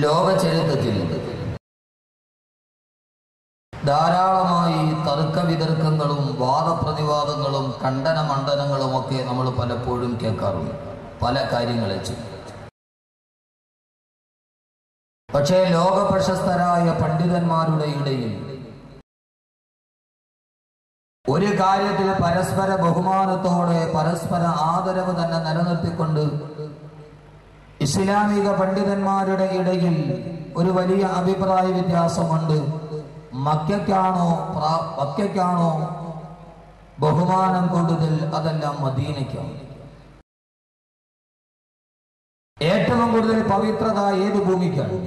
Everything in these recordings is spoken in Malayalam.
ലോക ചരിത്രത്തിൽ ധാരാളമായി തർക്ക വിതർക്കങ്ങളും വാദപ്രതിവാദങ്ങളും ഖണ്ഡന മണ്ഡനങ്ങളും ഒക്കെ നമ്മൾ പലപ്പോഴും കേൾക്കാറുണ്ട്. പല കാര്യങ്ങളെ പക്ഷേ ലോക പ്രശസ്തരായ പണ്ഡിതന്മാരുടെ ഇടയിൽ ഒരു കാര്യത്തിൽ പരസ്പര ബഹുമാനത്തോടെ പരസ്പര ആദരവ് തന്നെ നിലനിർത്തിക്കൊണ്ട് ഇസ്ലാമിക പണ്ഡിതന്മാരുടെ ഇടയിൽ ഒരു വലിയ അഭിപ്രായ വ്യത്യാസമുണ്ട്. മക്കാണോ മക്കാണോ ബഹുമാനം കൂടുതൽ അതെല്ലാം മദീനയ്ക്കാണ് ഏറ്റവും കൂടുതൽ പവിത്രത ഏത് ഭൂമിക്കാണ്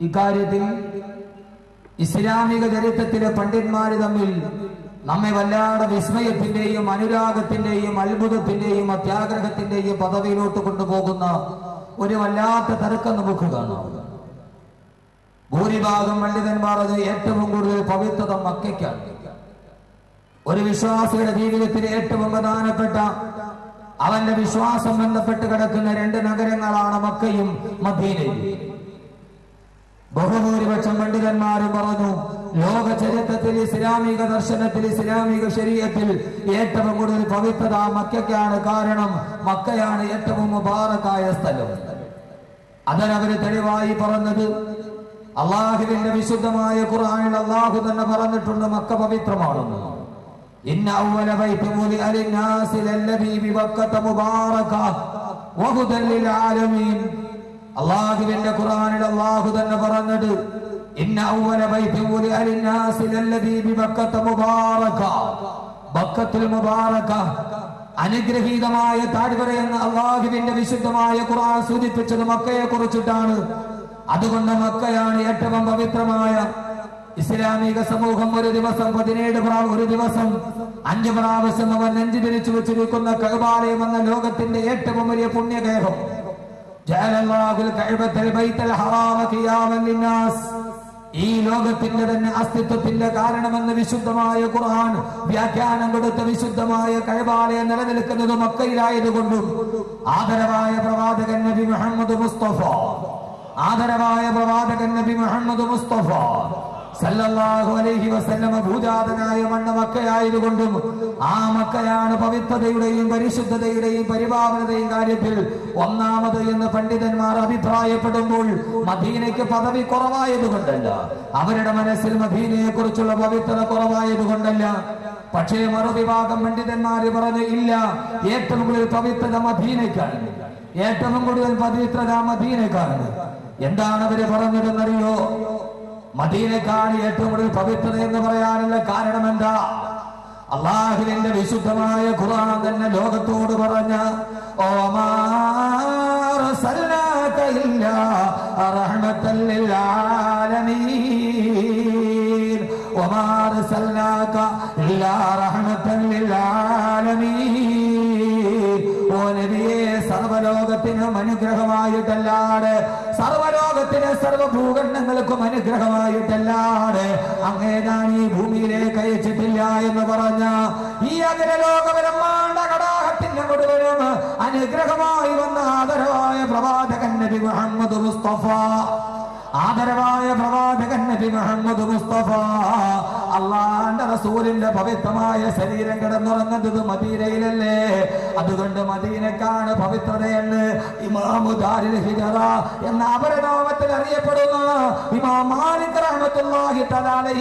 ഇക്കാര്യത്തിൽ ഇസ്ലാമിക ചരിത്രത്തിലെ പണ്ഡിതന്മാര് തമ്മിൽ നമ്മെ വല്ലാതെ വിസ്മയത്തിന്റെയും അനുരാഗത്തിന്റെയും അത്ഭുതത്തിന്റെയും അത്യാഗ്രഹത്തിന്റെയും പദവിയിലോട്ട് കൊണ്ടുപോകുന്ന ഒരു വല്ലാത്ത തിരക്കം നമുക്ക് കാണാം. ഭൂരിഭാഗം പണ്ഡിതന്മാർ അത് ഏറ്റവും കൂടുതൽ പവിത്രത മക്കയ്ക്കാണ്. ഒരു വിശ്വാസിയുടെ ജീവിതത്തിൽ ഏറ്റവും പ്രധാനപ്പെട്ട അവന്റെ വിശ്വാസം ബന്ധപ്പെട്ട് കിടക്കുന്ന രണ്ട് നഗരങ്ങളാണ് മക്കയും മദീനയും. ബഹുഭൂരിപക്ഷം പണ്ഡിതന്മാരും പറഞ്ഞു ലോക ചരിത്രത്തിൽ ഇസ്ലാമിക ദർശനത്തിൽ ഇസ്ലാമിക ശരീരത്തിൽ ഏറ്റവും കൂടുതൽ പവിത്രത മക്കയ്ക്കാണ് കാരണം മക്കയാണ് ഏറ്റവും മുബാറക്കായ സ്ഥലം. അതിനവര് തെളിവായി പറഞ്ഞത് അള്ളാഹുവിന്റെ വിശുദ്ധമായ ഖുർആനിൽ അള്ളാഹു തന്നെ പറഞ്ഞിട്ടുണ്ട് മക്ക പവിത്രമാണെന്ന്. ഇന്ന ബിബക്കത മുബാറക ആലമീൻ. അള്ളാഹുവിന്റെ ഖുർആനിൽ അള്ളാഹു തന്നെ പറഞ്ഞത് മുബാറക. മുബാറക അനുഗ്രഹീതമായ താഴ്വര എന്ന് അള്ളാഹുവിന്റെ വിശുദ്ധമായ ഖുർആൻ സൂചിപ്പിച്ചത് മക്കയെ കുറിച്ചിട്ടാണ് അതുകൊണ്ട് മക്കയാണ് ഏറ്റവും പവിത്രമായ ഇസ്ലാമിക സമൂഹം ഒരു ദിവസം പതിനേഴ് പ്രാവ് ഒരു ദിവസം അഞ്ച് പ്രാവശ്യം അവൻ നെഞ്ചു തിരിച്ചു വെച്ചിരിക്കുന്ന കൈബാലയം എന്ന ലോകത്തിന്റെ ഏറ്റവും വലിയ പുണ്യഗേഹം ജഅലല്ലാഹുൽ കഅബത്തൽ ബൈത്തൽ ഹറാമ ഖിയാമൻ ഈ ലോകത്തിന്റെ തന്നെ അസ്തിത്വത്തിന്റെ കാരണമെന്ന് വിശുദ്ധമായ ഖുർആൻ വ്യാഖ്യാനം കൊടുത്ത വിശുദ്ധമായ കൈബാലയം നിലനിൽക്കുന്നത് മക്കയിലായതുകൊണ്ടും ആദരവായ പ്രവാചകൻ നബി മുഹമ്മദ് മുസ്തഫ ആദരവായ പ്രവാചകൻ നബി മുഹമ്മദ് മുസ്തഫ സല്ലല്ലാഹു അലൈഹി വസല്ലമ ഭൂജാതനായ മണ്ണ മക്കയായതുകൊണ്ടും ആ മക്കയാണ് പവിത്രതയുടെയും പരിശുദ്ധതയുടെയും പരിപാവനതയും കാര്യത്തിൽ ഒന്നാമത് എന്ന് പണ്ഡിതന്മാർ അഭിപ്രായപ്പെടുമ്പോൾ മദീനയ്ക്ക് പദവി കുറവായതുകൊണ്ടല്ല. അവരുടെ മനസ്സിൽ മദീനയെ കുറിച്ചുള്ള പവിത്രത കുറവായതുകൊണ്ടല്ല. പക്ഷേ മറുവിഭാഗം പണ്ഡിതന്മാര് പറഞ്ഞു ഇല്ല ഏറ്റവും കൂടുതൽ പവിത്രത മദീനയ്ക്കാണ്. ഏറ്റവും കൂടുതൽ പവിത്രത മദീനയ്ക്കാണ്. എന്താണ് അവർ പറഞ്ഞതെന്നറിയോ? മദീനക്കാണ് ഏറ്റവും കൂടുതൽ പവിത്രത എന്ന് പറയാനുള്ള കാരണം എന്താ അള്ളാഹുവിന്റെ വിശുദ്ധമായ ഖുർആൻ തന്നെ ലോകത്തോട് പറഞ്ഞ ഓ സർവലോകത്തിനും അനുഗ്രഹമായിട്ടല്ലാതെ സർവലോകത്തിന് സർവഭൂഖണ്ഡങ്ങൾക്കും അനുഗ്രഹമായിട്ടല്ലാതെ അങ്ങേ ഞാൻ ഈ ഭൂമിയിലേക്ക് അയച്ചിട്ടില്ല എന്ന് പറഞ്ഞ ഈ ലോക ബ്രഹ്മാണ്ട കടാഹത്തിന്റെ മുഴുവനും അനുഗ്രഹമായി വന്ന ആദരവായ പ്രവാചകൻ നബി മുഹമ്മദ് മുസ്തഫ. ആദരവായ പ്രവാചകൻ നബി മുഹമ്മദ് മുസ്തഫ. അള്ളാന്റെ റസൂലിന്റെ പവിത്രമായ ശരീരം കിടന്നുറങ്ങുന്നത് മദീനയിലല്ലേ? അതുകൊണ്ട് മദീനക്കാണ് പവിത്രതയെന്ന് ഇമാമു ദാരിൽ ഹിജറ എന്ന അപരനാമത്തിൽ അറിയപ്പെടുന്നു ഇമാം മാലിക്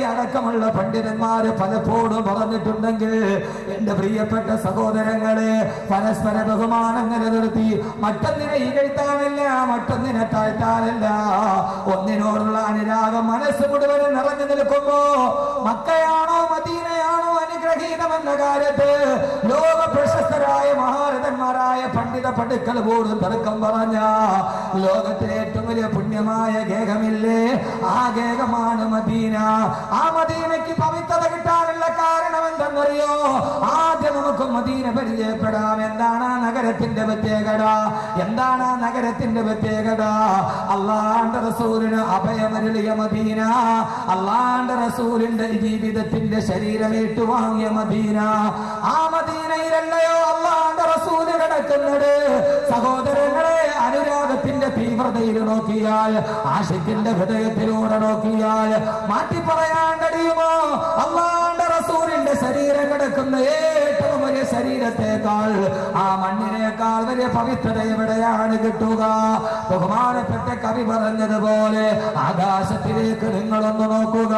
അടക്കമുള്ള പണ്ഡിതന്മാര് പലപ്പോഴും പറഞ്ഞിട്ടുണ്ടെങ്കിൽ എന്റെ പ്രിയപ്പെട്ട സഹോദരങ്ങളെ പരസ്പര ബഹുമാനം നിലനിർത്തി മറ്റൊന്നിനെ ഇകഴ്ത്താനില്ല മറ്റൊന്നിനെ താഴ്ത്താനല്ല. ഒന്നിനോടുള്ള അനുരാഗം മനസ്സ് മുഴുവനും നിറഞ്ഞു നിൽക്കുമ്പോ മക്കയാണോ മദീനയാണോ അനുഗ്രഹീതമെന്ന കാര്യത്ത് ലോക പ്രശസ്തരായ മഹാരഥന്മാരായ പണ്ഡിത പടുക്കൽ പോലും തർക്കം പറഞ്ഞ ലോകത്തിലെ ഏറ്റവും വലിയ പുണ്യമായ ഗേഹമില്ലേ? ആ ഗേഹമാണ് മദീന. ആ മദീനയ്ക്ക് പവിത്രത കിട്ടാനുള്ള എന്തെന്നറിയോ? ആദ്യം നമുക്ക് മദീന പരിചയപ്പെടാം. എന്താണ് ആ നഗരത്തിന്റെ പ്രത്യേകത? എന്താണ് ആ നഗരത്തിന്റെ പ്രത്യേകത? അള്ളാന്റെ റസൂലിന് അഭയമരുളിയ മദീന. അള്ളാന്റെ റസൂലിന്റെ ജീവിതത്തിന്റെ ശരീരം ഏറ്റുവാങ്ങിയ മദീന. ആ മദീനയിലല്ലയോ റസൂൽ റസൂൽ കിടക്കുന്നത്? സഹോദരങ്ങളെ അനുരാഗത്തിന്റെ തീവ്രതയിൽ നോക്കിയാൽ ആഷിഖിന്റെ ഹൃദയത്തിലൂടെ നോക്കിയാൽ മാറ്റി പറയാൻ കഴിയുമോ? ഏറ്റവും വലിയ ശരീരത്തെക്കാൾ ആ മണ്ണിനേക്കാൾ വലിയ പവിത്രത എവിടെയാണ് കിട്ടുക? ബഹുമാനപ്പെട്ട കവി പറഞ്ഞതുപോലെ ആകാശത്തിലേക്ക് നിങ്ങളൊന്ന് നോക്കുക.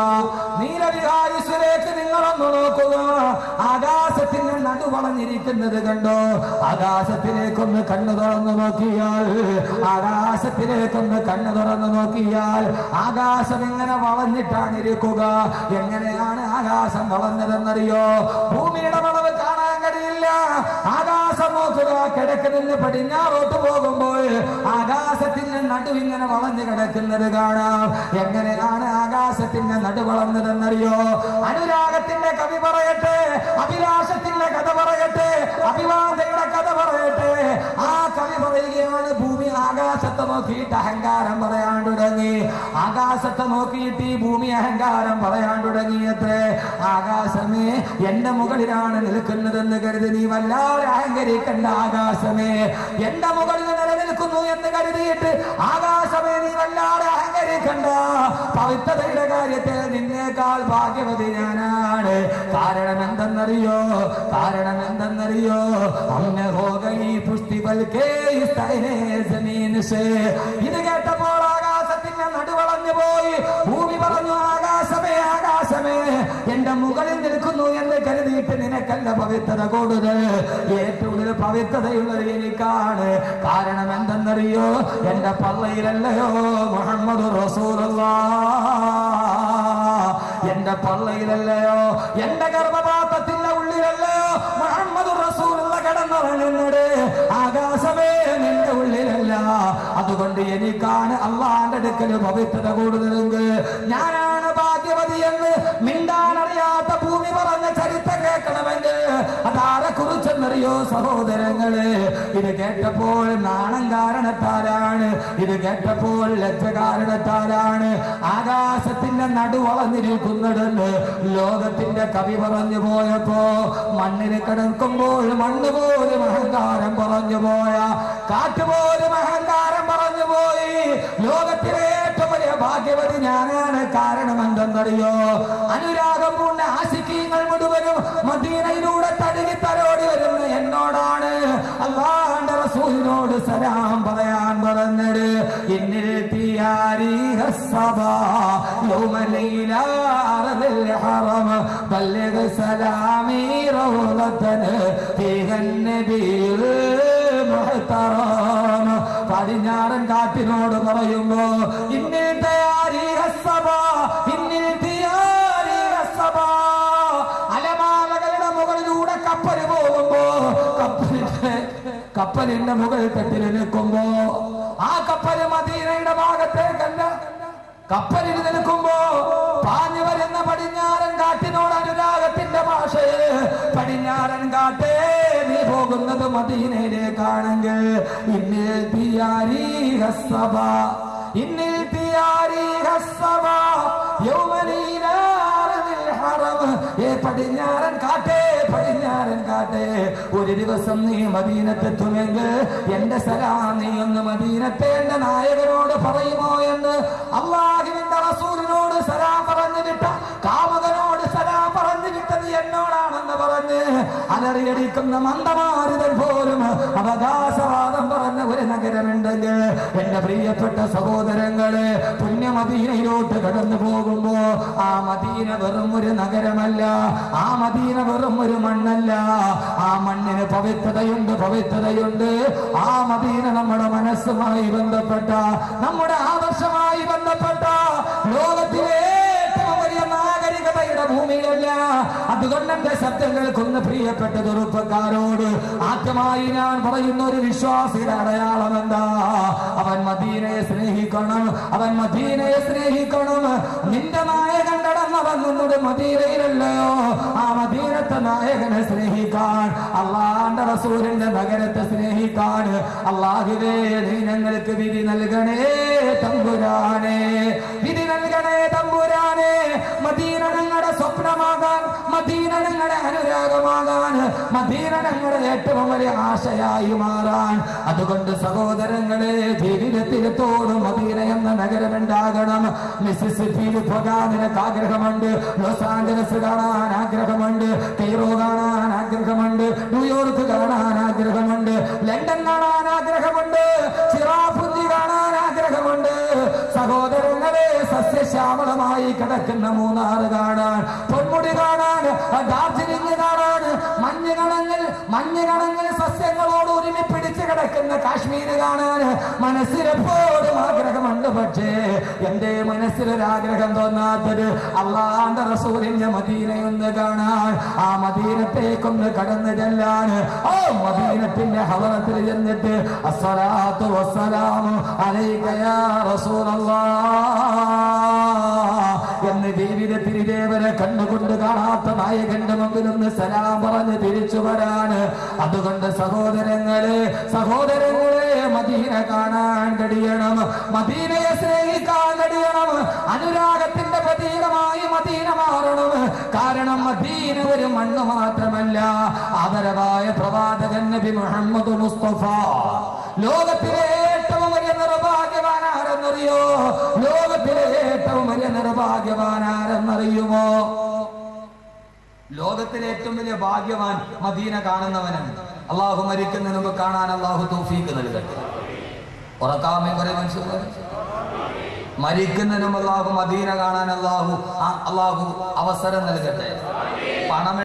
നീലവിഹായുസിലേക്ക് നിങ്ങളൊന്ന് നോക്കുക. ആകാശത്തിന് നടുവളഞ്ഞിരിക്കുന്നത് കണ്ടോ? ആകാശത്തിലേക്കൊന്ന് കണ്ണു തുറന്നു നോക്കിയാൽ ആകാശത്തിലേക്കൊന്ന് കണ്ണു തുറന്നു നോക്കിയാൽ ആകാശം എങ്ങനെ വളഞ്ഞിട്ടാണ് ഇരിക്കുക എങ്ങനെയാണ് ആകാശം വളഞ്ഞതെന്നറിയോ? ഭൂമിയുടെ വളവ് കാണാൻ കഴിയില്ല. ആകാശം നോക്കുക കിഴക്ക് നിന്ന് പടിഞ്ഞാറോട്ട് പോകുമ്പോൾ ആകാശത്തിന്റെ നടുവിങ്ങനെ വളഞ്ഞു കിടക്കുന്നത് കാണാം. എങ്ങനെയാണ് ആകാശത്തിന്റെ നടു വളർന്നതെന്നറിയോ അനുരാഗത്തിന്റെ കവി പറയട്ടെ അഭിലാഷത്തിന്റെ കഥ പറയട്ടെ അഭിവാദയുടെ കഥ പറയട്ടെ. ആ കവി പറയുകയാണ് ഭൂമി ആകാശത്തെ നോക്കിയിട്ട് അഹങ്കാരം പറയാൻ തുടങ്ങി. ആകാശത്തെ നോക്കിയിട്ട് ഈ ഭൂമി അഹങ്കാരം പറയാൻ തുടങ്ങിയത്രേ. ആകാശമേ എന്റെ മുകളിലാണ് നിൽക്കുന്നതെന്ന് കരുതി നീ വല്ലാതെ അഹങ്കരിക്കണ്ട ആകാശമേ. എന്റെ മുകളിൽ നിലനിൽക്കുന്നു എന്ന് കരുതിയിട്ട് ആകാശമേ നീ വല്ലാതെ അഹങ്കരിക്കണ്ട പവിത്രതയുടെ കാര്യത്തിൽ നിന്നേക്കാൾ ഭാഗ്യവതി ഞാനാണ്. കാരണം എന്തെന്നറിയോ കാരണം എന്തെന്നറിയോ അമ്മ പുഷ്ടി പൽക്കേ ഇത് കേട്ടപ്പോൾ ആകാശത്തിന്റെ നടുവളഞ്ഞു പോയി കരുതിയിട്ട് നിനക്കല്ല പവിത്രത കൂടുതൽ. ഏറ്റവും കൂടുതൽ പവിത്രതയുള്ളത് എനിക്കാണ്. കാരണം എന്തെന്നറിയോ? എന്റെ പള്ളയിലല്ലയോ? മുഹമ്മദ് റസൂലുള്ള. എന്റെ പള്ളയിലല്ലയോ? എന്റെ ഗർഭപാത്രത്തിന്റെ ഉള്ളിലല്ലയോ? മുഹമ്മദ് റസൂലുള്ള കിടന്നുറങ്ങുന്നത് ആകാശമേ നിന്റെ ഉള്ളിലല്ല. അതുകൊണ്ട് എനിക്കാണ് അള്ളാന്റെ അടുക്കൽ പവിത്രത കൂടുതലെങ്കിൽ ഞാനാണ് ഭാഗ്യവതി എന്ന് ഭൂമി പറഞ്ഞ ചരിത്രം കേൾക്കണമെങ്കിൽ അതാരെ കുറിച്ചെന്നറിയോ സഹോദരങ്ങൾ? ഇത് കേട്ടപ്പോൾ നാണം കാരണത്താലാണ്. ഇത് കേട്ടപ്പോൾ ലജ്ജ കാരണത്താലാണ്. ആകാശത്തിന്റെ നടുവളഞ്ഞിരിക്കുന്നതെന്ന് ലോകത്തിന്റെ കവി പറഞ്ഞു പോയപ്പോ മണ്ണിന് കിടക്കുമ്പോൾ മണ്ണ് പോലും അഹങ്കാരം പറഞ്ഞു പോയ കാറ്റുപോലും അഹങ്കാരം പറഞ്ഞു പോയി. ലോകത്തിലെ ഭാഗ്യവതി ഞാനാണ്. കാരണം എന്തെന്നറിയോ? അനുരാഗം പൂണ്ട ആശിക്കീങ്ങൾ മുഴുവനും മദീനയിലൂടെ തടുകി തലോടി വരുന്ന എന്നോടാണ്. അള്ളാഹന്റെ റസൂലിനോട് സലാം പറയാൻ പറഞ്ഞത്. ലൈലാ അർദിൽ ഹറം നബിയുൽ പടിഞ്ഞാറൻ കാട്ടിനോട് പറയുമ്പോ ഇന്നിൽ തയാരി ഹസ്സബാ ഇന്നിൽ തിയാരി ഹസ്സബാ. അലമാലകളുടെ മുകളിലൂടെ കപ്പൽ പോകുമ്പോ കപ്പലിന്റെ കപ്പലിന്റെ മുകൾ തട്ടിൽ നിൽക്കുമ്പോ ആ കപ്പൽ മദീനയുടെ ഭാഗത്തേക്കല്ല. കപ്പലിൽ നിൽക്കുമ്പോ പാഞ്ഞു വരുന്ന പടിഞ്ഞാറൻ കാട്ടിനോട് അനുരാഗത്തിന്റെ ഇന്നിൽ തിയാരി ഹസ്സബ ഇന്നിൽ തിയാരി ഹസ്സബ യൗമനീനാറിൽ ഹറം. ഏ പടിഞ്ഞാറൻ കാട്ടേ പടിഞ്ഞാറൻ കാട്ടേ. ഒരു ദിവസം നീ മദീനത്തെത്തുമെങ്കിൽ എന്റെ സലാം നീ ഒന്ന് മദീനത്തെ എന്റെ നായകനോട് പറയുമോ എന്ന് അള്ളാഹുവിന്റെ റസൂലിനോട് സലാം പറഞ്ഞു വിട്ട വിട്ടത് പറഞ്ഞ് അലറിയടിക്കുന്ന മന്ദമാരുതൽ പോലും അവകാശവാദം പറഞ്ഞ ഒരു നഗരമുണ്ടെങ്കിൽ എന്റെ പ്രിയപ്പെട്ട സഹോദരങ്ങളെ പുണ്യമദീനയിലോട്ട് കടന്നു പോകുമ്പോ ആ മദീന വെറും ഒരു നഗരമല്ല ആ മദീന വെറും ഒരു മണ്ണല്ല. ആ മണ്ണിന് പവിത്രതയുണ്ട് പവിത്രതയുണ്ട്. ആ മദീന നമ്മുടെ മനസ്സുമായി ബന്ധപ്പെട്ട നമ്മുടെ ആദർശമായി ബന്ധപ്പെട്ട ലോകത്തിലെ നാഗരികതയുടെ ഭൂമിയല്ല അതുകൊണ്ട് എന്റെ ശബ്ദം പ്രിയപ്പെട്ട ചെറുപ്പക്കാരോട് ആദ്യമായി ഞാൻ പറയുന്ന ഒരു വിശ്വാസിയുടെ അടയാളം എന്താ? അവൻ മദീനയെ സ്നേഹിക്കണം. അവൻ മദീനയെ സ്നേഹിക്കണം. നിന്റെ നായകൻ കടന്നവങ്ങുന്നത് മദീനയിലല്ലയോ? ആ മദീനത്തെ നായകനെ സ്നേഹിക്കാൻ അള്ളാന്റെ റസൂലിന്റെ നഗരത്തെ സ്നേഹിക്കാൻ അള്ളാഹുവേ നീ ഞങ്ങൾക്ക് വിധി നൽകണേ തമ്പുരാനെ. മദീന ഏറ്റവും വലിയ ആശയായി മാറാൻ. അതുകൊണ്ട് സഹോദരങ്ങളെ ജീവിതത്തിൽ തോടും മദീന എന്ന നഗരമുണ്ടാകണം മിസിസിപ്പിയിൽ പോകാൻ നിനക്ക് ആഗ്രഹമുണ്ട്. ലോസ് ആഞ്ചലസ് കാണാൻ ആഗ്രഹമുണ്ട്. കെയ്റോ കാണാൻ ആഗ്രഹമുണ്ട്. ന്യൂയോർക്ക് കാണാൻ ആഗ്രഹമുണ്ട്. ലണ്ടൻ കാണാൻ ആഗ്രഹമുണ്ട്. ചിറാപുഞ്ചി കാണാൻ ആഗ്രഹമുണ്ട്. സഹോദരങ്ങളെ സസ്യശ്യാമളമായി കിടക്കുന്ന മൂന്നാറ് കാണാൻ. പൊന്മുടി കാണാൻ ഡാർജിലിംഗ് കാണാൻ മഞ്ഞ് കണങ്ങൾ മഞ്ഞ് കണങ്ങൾ സസ്യങ്ങളോട് ഒരുമി പിടിച്ചു കിടക്കുന്ന കാശ്മീർ കാണാൻ മനസ്സിലെപ്പോഴും ആഗ്രഹമുണ്ട് പക്ഷേ എന്റെ മനസ്സിലൊരാഗ്രഹം തോന്നാത്തത് അള്ളാന്റെ റസൂലിന്റെ മദീനയൊന്ന് കാണാൻ ആ മദീനത്തേക്കൊന്ന് കടന്നു ചെല്ലാൻ. ഓ മദീനത്തിന്റെ ഹവനത്തിൽ ചെന്നിട്ട് അസ്സലാത്തു വസ്സലാമു അലൈക്കയാ റസൂലല്ലാഹ് എന്ന് ജീവിതത്തിൽ ഇതേവരെ കണ്ണുകൊണ്ട് കാണാത്ത നായകന്റെ മുമ്പിൽ ഒന്ന് സലാം പറഞ്ഞ് തിരിച്ചു വരാണ്. അതുകൊണ്ട് സഹോദരങ്ങളെ സഹോദരങ്ങളെ മദീന കാണാൻ കഴിയണം. മദീനയെ സ്നേഹിക്കാൻ കഴിയണം. അനുരാഗത്തിന്റെ പ്രതീകമായി മദീന മാറണം. കാരണം മദീന ഒരു മണ്ണ് മാത്രമല്ല. ആദരവായ പ്രവാചകൻ നബി മുഹമ്മദ് മുസ്തഫ. ലോകത്തിലെ ഏറ്റവും വലിയ നിർഭാഗ്യവാനാരെന്നറിയോ? ലോക ഏറ്റവും വലിയ നിർഭാഗ്യവാൻ ആരെന്നറിയുമോ ലോകത്തിലെ ഏറ്റവും വലിയ ഭാഗ്യവാൻ മദീന കാണുന്നവനാണ്. അള്ളാഹു മരിക്കുന്നതിന് മുമ്പ് കാണാൻ അള്ളാഹു തൗഫീക്ക് നൽകട്ടെ. ഉറക്കാമേ കുറെ മനുഷ്യർ മരിക്കുന്നതിനും അള്ളാഹു മദീന കാണാൻ അള്ളാഹു അള്ളാഹു അവസരം നൽകട്ടെ. പണം